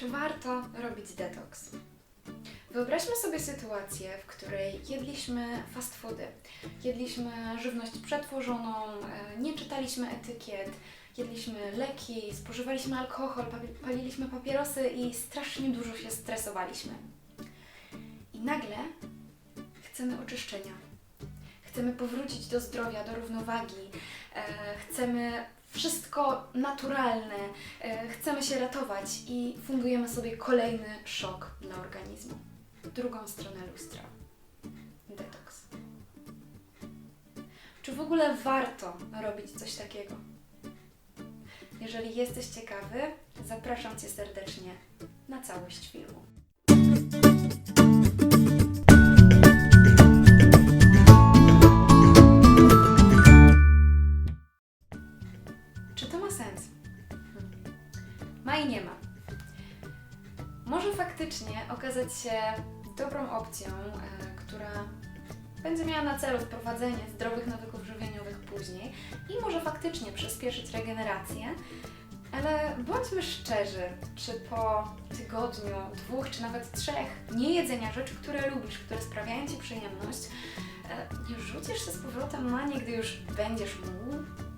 Czy warto robić detoks? Wyobraźmy sobie sytuację, w której jedliśmy fast foody, jedliśmy żywność przetworzoną, e, nie czytaliśmy etykiet, jedliśmy leki, spożywaliśmy alkohol, pa- paliliśmy papierosy i strasznie dużo się stresowaliśmy. I nagle chcemy oczyszczenia. Chcemy powrócić do zdrowia, do równowagi, e, chcemy wszystko naturalne, e, chcemy się ratować i fundujemy sobie kolejny szok dla organizmu. Drugą stronę lustra. Detoks. Czy w ogóle warto robić coś takiego? Jeżeli jesteś ciekawy, zapraszam Cię serdecznie na całość filmu. Nie ma. Może faktycznie okazać się dobrą opcją, e, która będzie miała na celu wprowadzenie zdrowych nawyków żywieniowych później i może faktycznie przyspieszyć regenerację, ale bądźmy szczerzy, czy po tygodniu, dwóch czy nawet trzech niejedzenia rzeczy, które lubisz, które sprawiają Ci przyjemność, nie rzucisz się z powrotem na nie, gdy już będziesz mógł?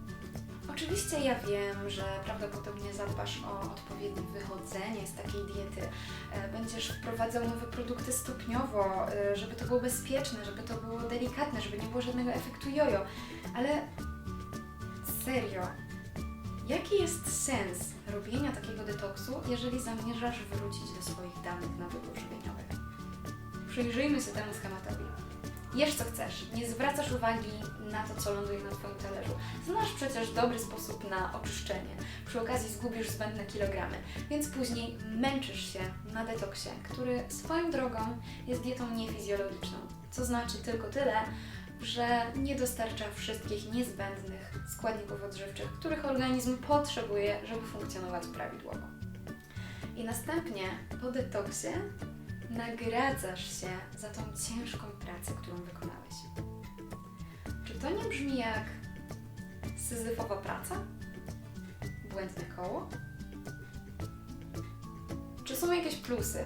Oczywiście ja wiem, że prawdopodobnie zadbasz o odpowiednie wychodzenie z takiej diety. E, Będziesz wprowadzał nowe produkty stopniowo, e, żeby to było bezpieczne, żeby to było delikatne, żeby nie było żadnego efektu jojo. Ale serio, jaki jest sens robienia takiego detoksu, jeżeli zamierzasz wrócić do swoich dawnych nawyków żywieniowych? Przyjrzyjmy się temu schematowi. Jesz co chcesz, nie zwracasz uwagi na to, co ląduje na Twoim talerzu. Znasz przecież dobry sposób na oczyszczenie. Przy okazji zgubisz zbędne kilogramy, więc później męczysz się na detoksie, który swoją drogą jest dietą niefizjologiczną. Co znaczy tylko tyle, że nie dostarcza wszystkich niezbędnych składników odżywczych, których organizm potrzebuje, żeby funkcjonować prawidłowo. I następnie po detoksie nagradzasz się za tą ciężką pracę, którą wykonałeś. Czy to nie brzmi jak syzyfowa praca? Błędne koło? Czy są jakieś plusy?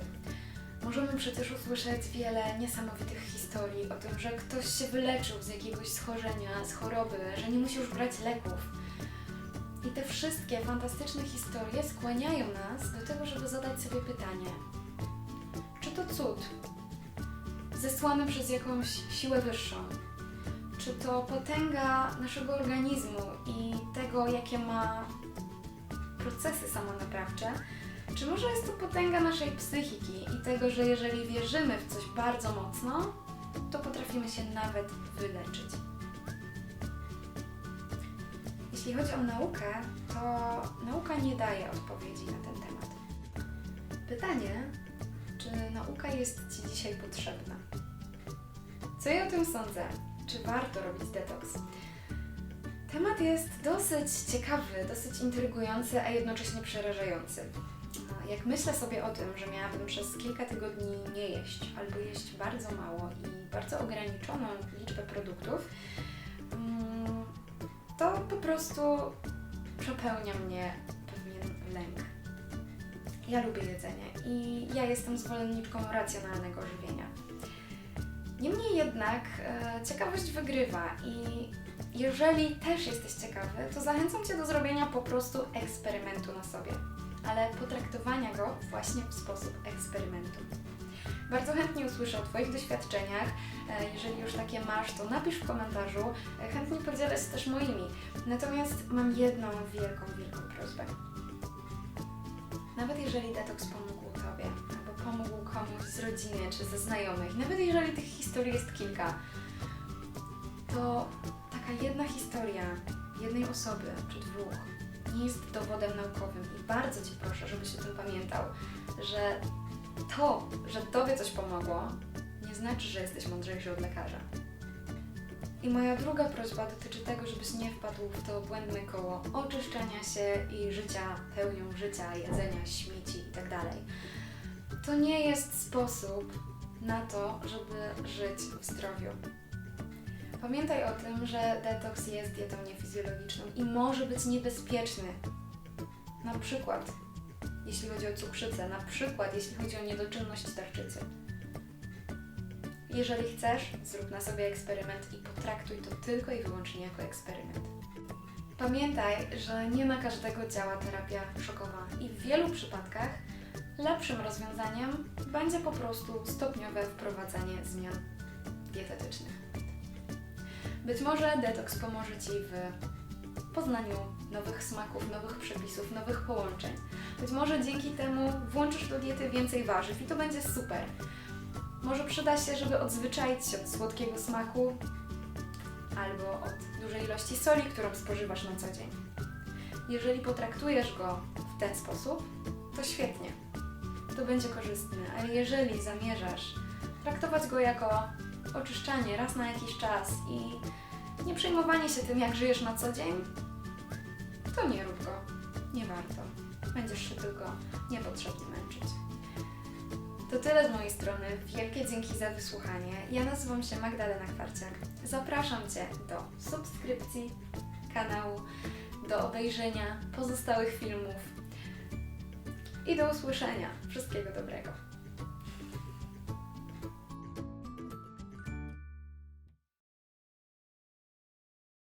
Możemy przecież usłyszeć wiele niesamowitych historii o tym, że ktoś się wyleczył z jakiegoś schorzenia, z choroby, że nie musi już brać leków. I te wszystkie fantastyczne historie skłaniają nas do tego, żeby zadać sobie pytanie: cud zesłany przez jakąś siłę wyższą? Czy to potęga naszego organizmu i tego, jakie ma procesy samonaprawcze? Czy może jest to potęga naszej psychiki i tego, że jeżeli wierzymy w coś bardzo mocno, to potrafimy się nawet wyleczyć? Jeśli chodzi o naukę, to nauka nie daje odpowiedzi na ten temat. Pytanie, czy nauka jest Ci dzisiaj potrzebna? Co ja o tym sądzę? Czy warto robić detoks? Temat jest dosyć ciekawy, dosyć intrygujący, a jednocześnie przerażający. Jak myślę sobie o tym, że miałabym przez kilka tygodni nie jeść albo jeść bardzo mało i bardzo ograniczoną liczbę produktów, mm, to po prostu przepełnia mnie pewien lęk. Ja lubię jedzenie i ja jestem zwolenniczką racjonalnego żywienia. Niemniej jednak e, ciekawość wygrywa i jeżeli też jesteś ciekawy, to zachęcam Cię do zrobienia po prostu eksperymentu na sobie, ale potraktowania go właśnie w sposób eksperymentu. Bardzo chętnie usłyszę o Twoich doświadczeniach. E, Jeżeli już takie masz, to napisz w komentarzu. E, Chętnie podzielę się też moimi. Natomiast mam jedną wielką, wielką prośbę. Nawet jeżeli detoks pomógł Tobie, albo pomógł komuś z rodziny czy ze znajomych, nawet jeżeli tych historii jest kilka, to taka jedna historia jednej osoby czy dwóch nie jest dowodem naukowym i bardzo Cię proszę, żebyś o tym pamiętał, że to, że Tobie coś pomogło, nie znaczy, że jesteś mądrzejszy od lekarza. I moja druga prośba dotyczy tego, żebyś nie wpadł w to błędne koło oczyszczania się i życia pełnią życia, jedzenia, śmieci itd. To nie jest sposób na to, żeby żyć w zdrowiu. Pamiętaj o tym, że detoks jest dietą niefizjologiczną i może być niebezpieczny. Na przykład jeśli chodzi o cukrzycę, na przykład jeśli chodzi o niedoczynność tarczycy. Jeżeli chcesz, zrób na sobie eksperyment i potraktuj to tylko i wyłącznie jako eksperyment. Pamiętaj, że nie na każdego działa terapia szokowa i w wielu przypadkach lepszym rozwiązaniem będzie po prostu stopniowe wprowadzanie zmian dietetycznych. Być może detoks pomoże Ci w poznaniu nowych smaków, nowych przepisów, nowych połączeń. Być może dzięki temu włączysz do diety więcej warzyw i to będzie super. Może przyda się, żeby odzwyczaić się od słodkiego smaku albo od dużej ilości soli, którą spożywasz na co dzień. Jeżeli potraktujesz go w ten sposób, to świetnie. To będzie korzystne, ale jeżeli zamierzasz traktować go jako oczyszczanie raz na jakiś czas i nie przejmowanie się tym, jak żyjesz na co dzień, to nie rób go. Nie warto. Będziesz się tylko niepotrzebnie męczyć. To tyle z mojej strony. Wielkie dzięki za wysłuchanie. Ja nazywam się Magdalena Kwarciak. Zapraszam Cię do subskrypcji kanału, do obejrzenia pozostałych filmów i do usłyszenia. Wszystkiego dobrego.